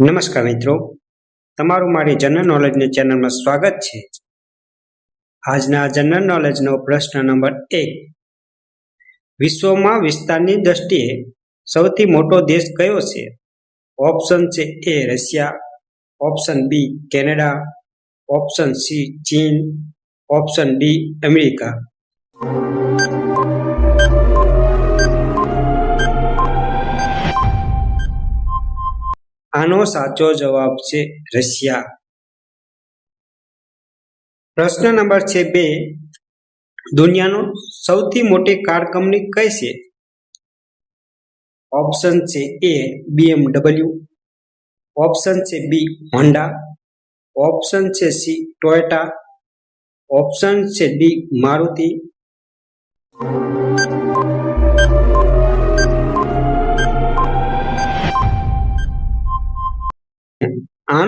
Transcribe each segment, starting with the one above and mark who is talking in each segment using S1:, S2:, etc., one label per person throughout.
S1: નમસ્કાર મિત્રો. તમારું મારી જનરલ નોલેજની ચેનલમાં સ્વાગત છે. આજના જનરલ નોલેજનો પ્રશ્ન નંબર એક. વિશ્વમાં વિસ્તારની દ્રષ્ટિએ સૌથી મોટો દેશ કયો છે? ઓપ્શન છે A Russia, option B Canada, option C ચીન, ઓપ્શન ડી અમેરિકા. આનો સાચો જવાબ છે રશિયા. પ્રશ્ન નંબર છે બે, દુનિયાનો સૌથી મોટી કાર કંપની કઈ છે? ઓપ્શન છે એ બીએમડબલ્યુ ઓપ્શન છે બી હોન્ડા, ઓપ્શન છે સી ટોયોટા, ઓપ્શન છે ડી મારુતિ.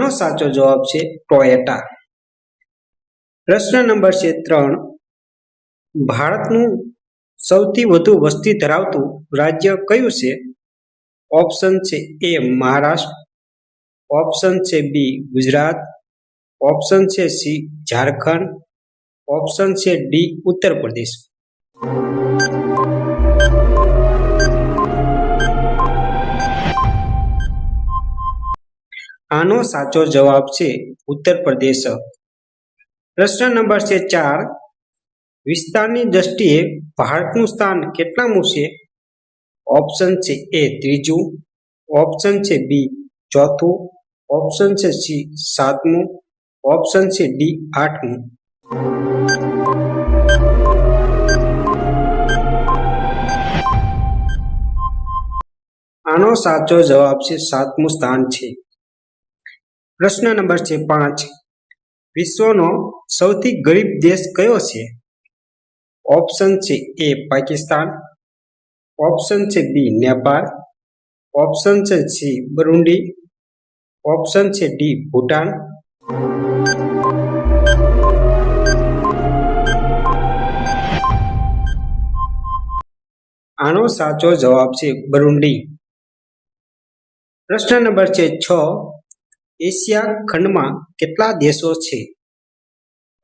S1: આનો સાચો જવાબ છે ટોયેટા. પ્રશ્ન નંબર છે ત્રણ. ભારતનું સૌથી વધુ વસ્તી ધરાવતું રાજ્ય કયું છે? ઓપ્શન છે એ મહારાષ્ટ્ર, ઓપ્શન છે બી ગુજરાત, ઓપ્શન છે સી ઝારખંડ, ઓપ્શન છે ડી ઉત્તર પ્રદેશ. આનો સાચો જવાબ છે ઉત્તર પ્રદેશ. પ્રશ્ન નંબર છે ચાર. વિસ્તારની દ્રષ્ટિએ ભારતનું સ્થાન કેટલામું છે? ઓપ્શન છે એ ત્રીજું, ઓપ્શન છે બી ચોથું, ઓપ્શન છે સી સાતમું, ઓપ્શન છે ડી આઠમું. આનો સાચો જવાબ છે સાતમું સ્થાન છે. પ્રશ્ન નંબર છે પાંચ. વિશ્વનો સૌથી ગરીબ દેશ કયો છે? ઓપ્શન છે એ પાકિસ્તાન, ઓપ્શન છે બી નેપાળ, ઓપ્શન છે સી બરુંડી, ઓપ્શન છે ડી ભૂટાન. આનો સાચો જવાબ છે બરુંડી. પ્રશ્ન નંબર છે છ. એશિયા ખંડમાં કેટલા દેશો છે?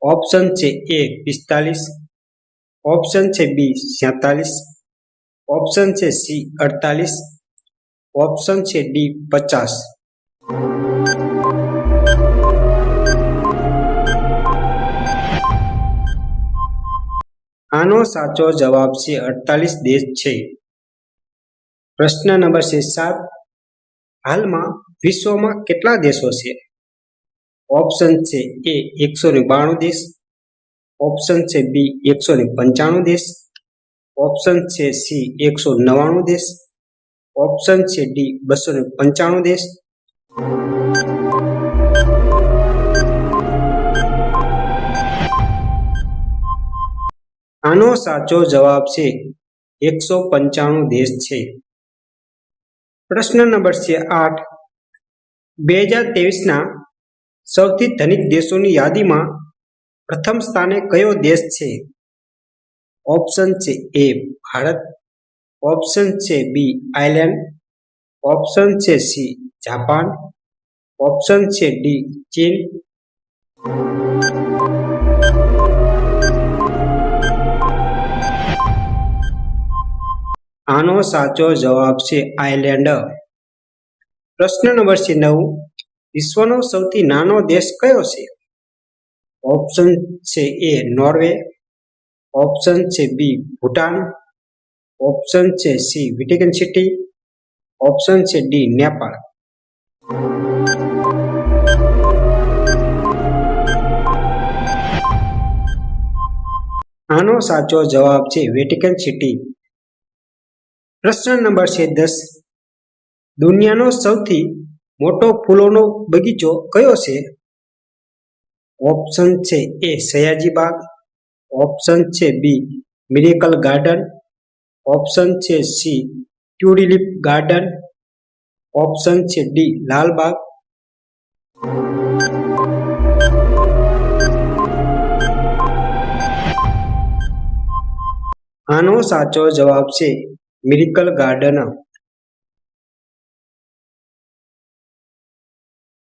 S1: ઓપ્શન છે એ પિસ્તાલીસ. ઓપ્શન છે બી સેતાલીસ ઓપ્શન છે સી અડતાલીસ. ઓપ્શન છે ડી પચાસ. આનો સાચો જવાબ છે અડતાલીસ દેશ છે. પ્રશ્ન નંબર છે સાત. હાલમાં વિશ્વમાં કેટલા દેશો છે? ઓપ્શન છે એ એકસો ને બાણું દેશ. ઓપ્શન છે બી એકસો ને પંચાણું દેશ. ઓપ્શન છે સી એકસો નવ્વાણું દેશ. ઓપ્શન છે ડી બસો ને પંચાણું દેશ. આનો સાચો જવાબ છે એકસો પંચાણું દેશ છે. પ્રશ્ન નંબર છે આઠ. બે હજાર ત્રેવીસના સૌથી ધનિક દેશોની યાદીમાં પ્રથમ સ્થાને કયો દેશ છે? ઓપ્શન છે એ ભારત, ઓપ્શન છે બી આયર્લેન્ડ, ઓપ્શન છે સી જાપાન, ઓપ્શન છે ડી ચીન. આનો સાચો જવાબ છે આયર્લેન્ડ પ્રશ્ન નંબર છે નવ. વિશ્વનો સૌથી નાનો દેશ કયો છે? ઓપ્શન છે એ નોર્વે. ઓપ્શન છે બી ભૂટાન. ઓપ્શન છે સી વિટિકન સિટી. ઓપ્શન છે ડી નેપાળ. આનો સાચો જવાબ છે વેટિકન સિટી. પ્રશ્ન નંબર છે દસ. દુનિયાનો સૌથી મોટો ફૂલોનો બગીચો કયો છે? ઓપ્શન છે એ સયાજી બાગ, ઓપ્શન છે બી મિરેકલ ગાર્ડન, ઓપ્શન છે સી ટ્યુલિપ ગાર્ડન, ઓપ્શન છે ડી લાલબાગ આનો સાચો જવાબ છે મિરેકલ ગાર્ડન